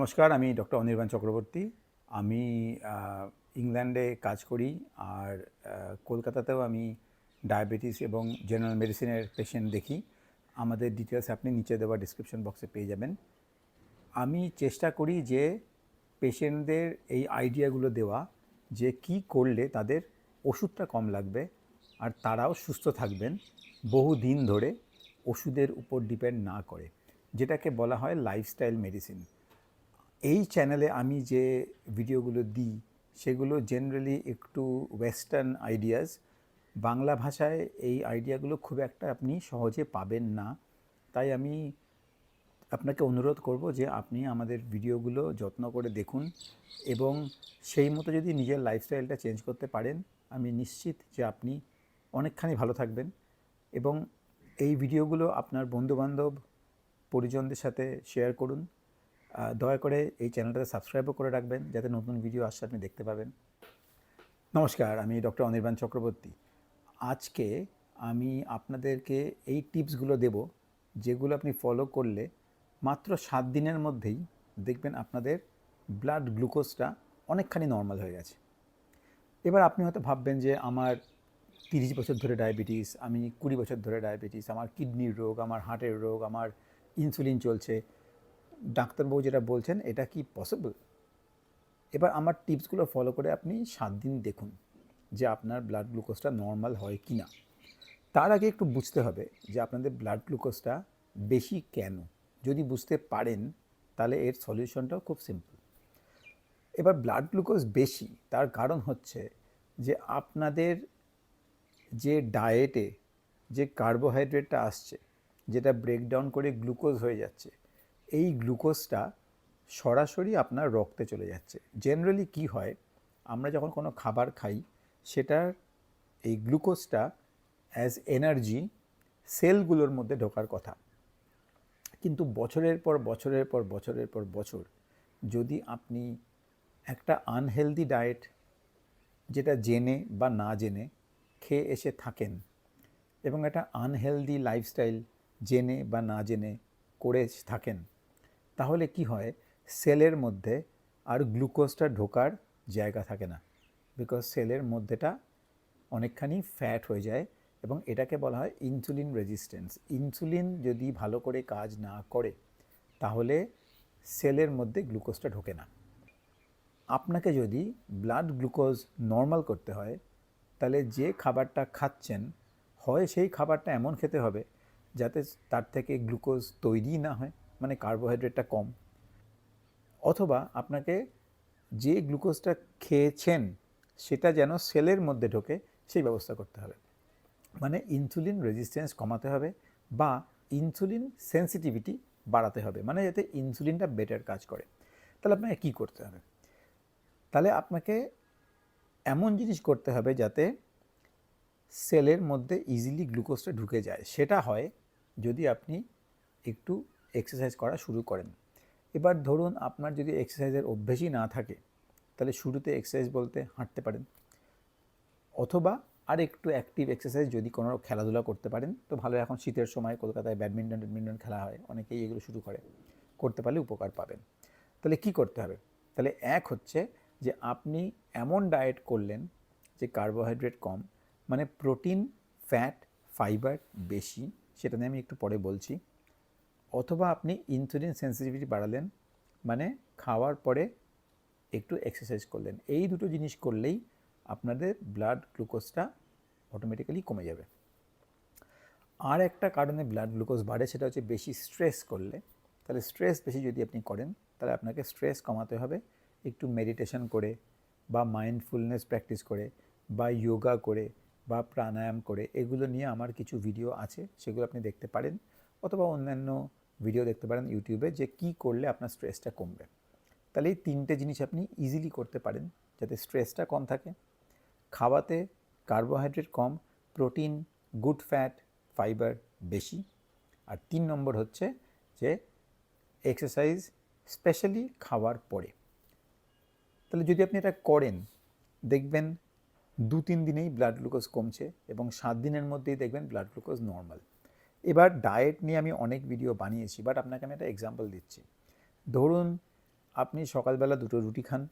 নমস্কার, আমি ডক্টর অনির্বাণ চক্রবর্তী। আমি ইংল্যান্ডে কাজ করি আর কলকাতাতেও আমি ডায়াবেটিস এবং জেনারেল মেডিসিনের পেশেন্ট দেখি। আমাদের ডিটেলস আপনি নিচে দেওয়া ডিসক্রিপশন বক্সে পেয়ে যাবেন। আমি চেষ্টা করি যে পেশেন্টদের এই আইডিয়াগুলো দেওয়া যে কি করলে তাদের ওষুধটা কম লাগবে আর তারাও সুস্থ থাকবেন বহু দিন ধরে ওষুধের উপর ডিপেন্ড না করে, যেটাকে বলা হয় লাইফস্টাইল মেডিসিন এই চ্যানেলে আমি যে ভিডিওগুলো দিই, সেগুলো জেনারেলি একটু ওয়েস্টার্ন আইডিয়াস বাংলা ভাষায় এই আইডিয়াগুলো খুব একটা আপনি সহজে পাবেন না। তাই আমি আপনাকে অনুরোধ করব যে আপনি আমাদের ভিডিওগুলো যত্ন করে দেখুন এবং সেই মতো যদি নিজের লাইফস্টাইলটা চেঞ্জ করতে পারেন, আমি নিশ্চিত যে আপনি অনেকখানি ভালো থাকবেন এবং এই ভিডিওগুলো আপনার বন্ধুবান্ধব পরিজনদের সাথে শেয়ার করুন। দয়া করে এই চ্যানেলটাতে সাবস্ক্রাইবও করে রাখবেন, যাতে নতুন ভিডিও আসলে আপনি দেখতে পাবেন। নমস্কার, আমি ডক্টর অনির্বাণ চক্রবর্তী। আজকে আমি আপনাদেরকে এই টিপসগুলো দেব, যেগুলো আপনি ফলো করলে মাত্র সাত দিনের মধ্যেই দেখবেন আপনাদের ব্লাড গ্লুকোজটা অনেকখানি নর্মাল হয়ে গেছে। এবার আপনি হয়তো ভাববেন যে আমার তিরিশ বছর ধরে ডায়াবেটিস, আমি কুড়ি বছর ধরে ডায়াবেটিস, আমার কিডনির রোগ, আমার হার্টের রোগ, আমার ইনসুলিন চলছে ডাক্তারবাবু যেটা বলছেন, এটা কি পসিবল এবার আমার টিপসগুলো ফলো করে আপনি সাত দিন দেখুন যে আপনার ব্লাড গ্লুকোজটা নর্মাল হয় কি না তার আগে একটু বুঝতে হবে যে আপনাদের ব্লাড গ্লুকোজটা বেশি কেন? যদি বুঝতে পারেন, তাহলে এর সলিউশনটাও খুব সিম্পল এবার ব্লাড গ্লুকোজ বেশি, তার কারণ হচ্ছে যে আপনাদের যে ডায়েটে যে কার্বোহাইড্রেটটা আসছে, যেটা ব্রেকডাউন করে গ্লুকোজ হয়ে যাচ্ছে এই গ্লুকোজটা সরাসরি আপনার রক্তে চলে যাচ্ছে। জেনারেলি কি হয়, আমরা যখন কোনো খাবার খাই, সেটার এই গ্লুকোজটা অ্যাজ এনার্জি সেলগুলোর মধ্যে ঢোকার কথা। কিন্তু বছরের পর বছরের পর বছরের পর বছর যদি আপনি একটা আনহেলদি ডায়েট যেটা জেনে বা না জেনে খেয়ে এসে থাকেন এবং একটা আনহেলদি লাইফস্টাইল জেনে বা না জেনে করে থাকেন তাহলে কি হয়? সেলের মধ্যে আর গ্লুকোজটা ঢোকার জায়গা থাকে না। বিকজ সেলের মধ্যেটা অনেকখানি ফ্যাট হয়ে যায় এবং এটাকে বলা হয় ইনসুলিন রেজিস্ট্যান্স ইনসুলিন যদি ভালো করে কাজ না করে, তাহলে সেলের মধ্যে গ্লুকোজটা ঢোকে না। আপনাকে যদি ব্লাড গ্লুকোজ নর্মাল করতে হয়, তাহলে যে খাবারটা খাচ্ছেন, হয় সেই খাবারটা এমন খেতে হবে যাতে তার থেকে গ্লুকোজ তৈরি না হয়। মানে কার্বোহাইড্রেটটা কম। অথবা আপনাকে যে গ্লুকোজটা খেয়েছেন, সেটা যেন সেলের মধ্যে ঢোকে, সেই ব্যবস্থা করতে হবে। মানে ইনসুলিন রেজিস্ট্যান্স কমাতে হবে বা ইনসুলিন সেন্সিটিভিটি বাড়াতে হবে। মানে যাতে ইনসুলিনটা বেটার কাজ করে। তাহলে আপনাকে কী করতে হবে? তাহলে আপনাকে এমন জিনিস করতে হবে যাতে সেলের মধ্যে ইজিলি গ্লুকোজটা ঢুকে যায়। সেটা হয় যদি আপনি একটু এক্সারসাইজ করা শুরু করেন। এবার ধরুন আপনার যদি এক্সারসাইজের অভ্যেসই না থাকে, তাহলে শুরুতে এক্সারসাইজ বলতে হাঁটতে পারেন। অথবা আর একটু অ্যাক্টিভ এক্সারসাইজ যদি কোনো খেলাধুলা করতে পারেন, তো ভালো, এখন শীতের সময় কলকাতায় ব্যাডমিন্টন ট্যাডমিন্টন খেলা হয়, অনেকেই এগুলো শুরু করে। করতে পারলে উপকার পাবেন। তাহলে কি করতে হবে? তাহলে এক হচ্ছে যে আপনি এমন ডায়েট করলেন যে কার্বোহাইড্রেট কম মানে প্রোটিন ফ্যাট ফাইবার বেশি, সেটা নিয়ে আমি একটু পরে বলছি। অথবা আপনি ইনসুলিন সেন্সিটিভিটি বাড়ালেন মানে খাওয়ার পরে একটু এক্সারসাইজ করলেন, এই দুটো জিনিস করলেই আপনাদের ব্লাড গ্লুকোজটা অটোমেটিক্যালি কমে যাবে। আর একটা কারণে ব্লাড গ্লুকোজ বাড়ে, সেটা হচ্ছে বেশি স্ট্রেস করলে। তাহলে স্ট্রেস বেশি যদি আপনি করেন, তাহলে আপনাকে স্ট্রেস কমাতে হবে। একটু মেডিটেশন করে বা মাইন্ডফুলনেস প্র্যাকটিস করে বা যোগা করে বা প্রাণায়াম করে, এগুলো নিয়ে আমার কিছু ভিডিও আছে, সেগুলো আপনি দেখতে পারেন। অথবা অন্যান্য ভিডিও দেখতে পারেন ইউটিউবে যে কি করলে আপনার স্ট্রেসটা কমবে। তাহলে এই তিনটে জিনিস আপনি ইজিলি করতে পারেন যাতে স্ট্রেসটা কম থাকে। খাওয়াতে কার্বোহাইড্রেট কম প্রোটিন গুড ফ্যাট ফাইবার বেশি। আর তিন নম্বর হচ্ছে যে এক্সারসাইজ স্পেশালি খাওয়ার পরে। তাহলে যদি আপনি এটা করেন, দেখবেন দু তিন দিনেই ব্লাড গ্লুকোজ কমছে এবং সাত দিনের মধ্যেই দেখবেন ব্লাড গ্লুকোজ নর্মাল এবার ডায়েট নিয়ে আমি অনেক ভিডিও বানিয়েছি বাট আপনাকে আমি একটা এক্সাম্পল দিচ্ছি। ধরুন, আপনি সকালবেলা দুটো রুটি খান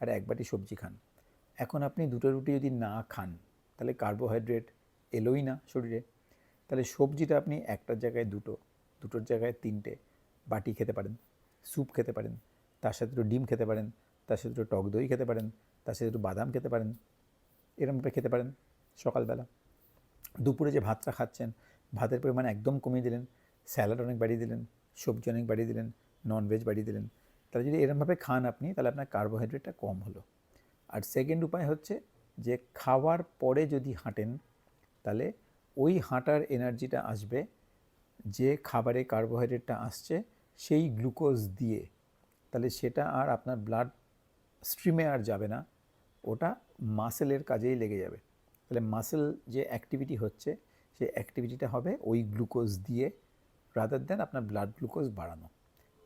আর এক বাটি সবজি খান। এখন আপনি দুটো রুটি যদি না খান, তাহলে কার্বোহাইড্রেট এলোই না শরীরে। তাহলে সবজিটা আপনি একটার জায়গায় দুটো, দুটোর জায়গায় তিনটে বাটি খেতে পারেন স্যুপ খেতে পারেন, তার সাথে একটু ডিম খেতে পারেন, তার সাথে একটু টক দই খেতে পারেন, তার সাথে একটু বাদাম খেতে পারেন এরমভাবে খেতে পারেন সকালবেলা। দুপুরে যে ভাতটা খাচ্ছেন ভাতের পরিমাণ একদম কমিয়ে দিলেন, স্যালাড অনেক বাড়িয়ে দিলেন, সবজি অনেক বাড়িয়ে দিলেন ননভেজ বাড়িয়ে দিলেন। তাহলে যদি এরমভাবে খান আপনি, তাহলে আপনার কার্বোহাইড্রেটটা কম হলো। আর সেকেন্ড উপায় হচ্ছে যে খাওয়ার পরে যদি হাঁটেন, তাহলে ওই হাঁটার এনার্জিটা আসবে, যে খাবারে কার্বোহাইড্রেটটা আসছে, সেই গ্লুকোজ দিয়ে। তাহলে সেটা আর আপনার ব্লাড স্ট্রিমে আর যাবে না, ওটা মাসেলের কাজেই লেগে যাবে। তাহলে মাসেল যে অ্যাক্টিভিটি হচ্ছে সেই অ্যাক্টিভিটিটা হবে ওই গ্লুকোজ দিয়ে রাদার দেন আপনার ব্লাড গ্লুকোজ বাড়ানো।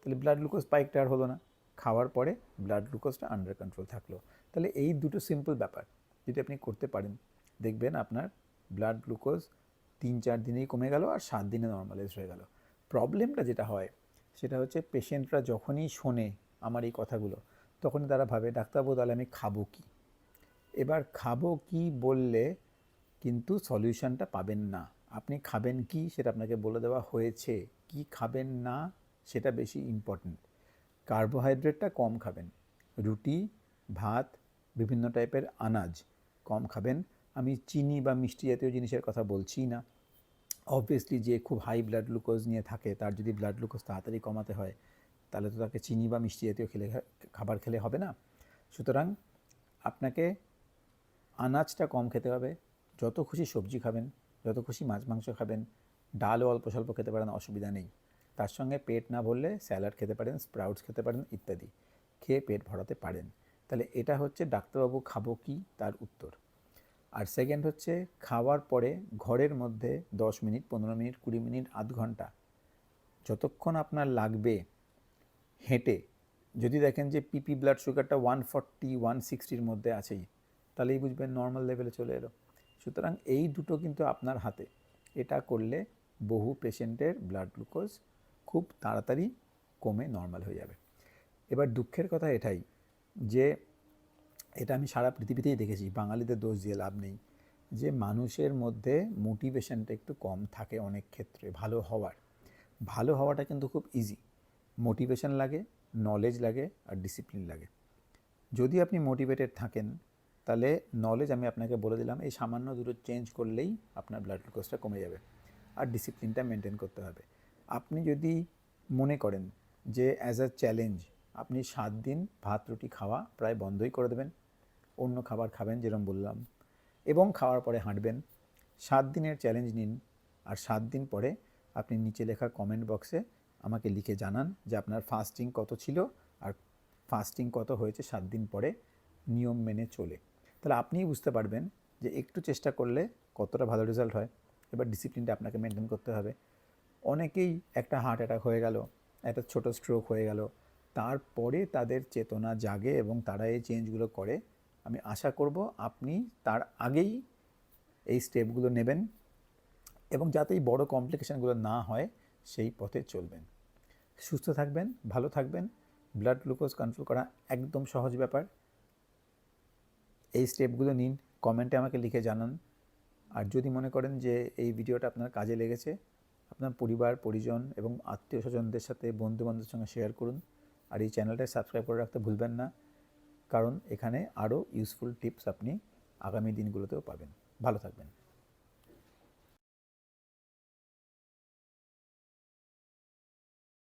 তাহলে ব্লাড গ্লুকোজ স্পাইকটা আর হলো না। খাওয়ার পরে ব্লাড গ্লুকোজটা আন্ডার কন্ট্রোল থাকল। তাহলে এই দুটো সিম্পল ব্যাপার যদি আপনি করতে পারেন, দেখবেন আপনার ব্লাড গ্লুকোজ তিন চার দিনেই কমে গেল আর সাত দিনে নর্মালাইজ হয়ে গেল। প্রবলেমটা যেটা হয়, সেটা হচ্ছে পেশেন্টরা যখনই শোনে আমার এই কথাগুলো, তখনই তারা ভাবে, ডাক্তারবাবু, তাহলে আমি খাব কি? এবার খাব কি বললে কিন্তু সলিউশনটা পাবেন না। আপনি খাবেন কি সেটা আপনাকে বলে দেওয়া হয়েছে। কি খাবেন না সেটা বেশি ইম্পর্ট্যান্ট কার্বোহাইড্রেটটা কম খাবেন। রুটি, ভাত, বিভিন্ন টাইপের আনাজ কম খাবেন। আমি চিনি বা মিষ্টি জাতীয় জিনিসের কথা বলছি না। অবভিয়াসলি যে খুব হাই ব্লাড গ্লুকোজ নিয়ে থাকে, তার যদি ব্লাড গ্লুকোজ তাড়াতাড়ি কমাতে হয়, তাহলে তো তাকে চিনি বা মিষ্টি জাতীয় খেলে, খাবার খেলে হবে না। সুতরাং আপনাকে আনাজটা কম খেতে হবে যত খুশি সবজি খাবেন, যত খুশি মাছ, মাংস খাবেন, ডালও অল্প স্বল্প খেতে পারেন, অসুবিধা নেই। তার সঙ্গে পেট না ভরলে স্যালাড খেতে পারেন, স্প্রাউটস খেতে পারেন ইত্যাদি। খেয়ে পেট ভরাতে পারেন। তাহলে এটা হচ্ছে ডাক্তারবাবু খাব কি? তার উত্তর। আর সেকেন্ড হচ্ছে খাওয়ার পরে ঘরের মধ্যে দশ মিনিট, পনেরো মিনিট, কুড়ি মিনিট, আধ ঘণ্টা যতক্ষণ আপনার লাগবে হেঁটে, যদি দেখেন যে পিপি ব্লাড সুগারটা ওয়ান ফর্টি ওয়ান সিক্সটির মধ্যে আছেই, তাহলেই বুঝবেন নর্মাল লেভেলে চলে এলো। সুতরাং এই দুটো কিন্তু আপনার হাতে। এটা করলে বহু পেশেন্টের ব্লাড গ্লুকোজ খুব তাড়াতাড়ি কমে নর্মাল হয়ে যাবে। এবার দুঃখের কথা এটাই যে, এটা আমি সারা পৃথিবীতেই দেখেছি, বাঙালিদের দোষ দিয়ে লাভ নেই। যে মানুষের মধ্যে মোটিভেশনটা একটু কম থাকে অনেক ক্ষেত্রে, ভালো হওয়ার। ভালো হওয়াটা কিন্তু খুব ইজি মোটিভেশন লাগে নলেজ লাগে আর ডিসিপ্লিন লাগে। যদি আপনি মোটিভেটেড থাকেন তাহলে নলেজ আমি আপনাকে বলে দিলাম, এই সামান্য দুটো চেঞ্জ করলেই আপনার ব্লাড গ্লুকোজটা কমে যাবে আর ডিসিপ্লিনটা মেনটেন করতে হবে। আপনি যদি মনে করেন যে অ্যাজ আ চ্যালেঞ্জ আপনি সাত দিন ভাত, রুটি খাওয়া প্রায় বন্ধই করে দেবেন, অন্য খাবার খাবেন যেরকম বললাম এবং খাওয়ার পরে হাঁটবেন, সাত দিনের চ্যালেঞ্জ নিন আর সাত দিন পরে আপনি নিচে লেখা কমেন্ট বক্সে আমাকে লিখে জানান যে আপনার ফাস্টিং কত ছিল আর ফাস্টিং কত হয়েছে সাত দিন পরে, নিয়ম মেনে চলে। তাহলে আপনিই বুঝতে পারবেন যে একটু চেষ্টা করলে কতটা ভালো রেজাল্ট হয়। এবার ডিসিপ্লিনটা আপনাকে মেনটেন করতে হবে। অনেকেই একটা হার্ট অ্যাটাক হয়ে গেল, একটা ছোট স্ট্রোক হয়ে গেল, তারপরে তাদের চেতনা জাগে এবং তারা এই চেঞ্জগুলো করে। আমি আশা করব আপনি তার আগেই এই স্টেপগুলো নেবেন এবং যাতে এই বড় কমপ্লিকেশানগুলো না হয়, সেই পথে চলবেন। সুস্থ থাকবেন, ভালো থাকবেন ব্লাড গ্লুকোজ কন্ট্রোল করা একদম সহজ ব্যাপার। এই স্টেপগুলো নিন, কমেন্টে আমাকে লিখে জানান। আর যদি মনে করেন যে এই ভিডিওটা আপনার কাজে লেগেছে, আপনার পরিবার, পরিজন এবং আত্মীয় স্বজনদের সাথে বন্ধুবান্ধবের সঙ্গে শেয়ার করুন। আর এই চ্যানেলটা সাবস্ক্রাইব করে রাখতে ভুলবেন না, কারণ এখানে আরও ইউজফুল টিপস আপনি আগামী দিনগুলোতেও পাবেন। ভালো থাকবেন।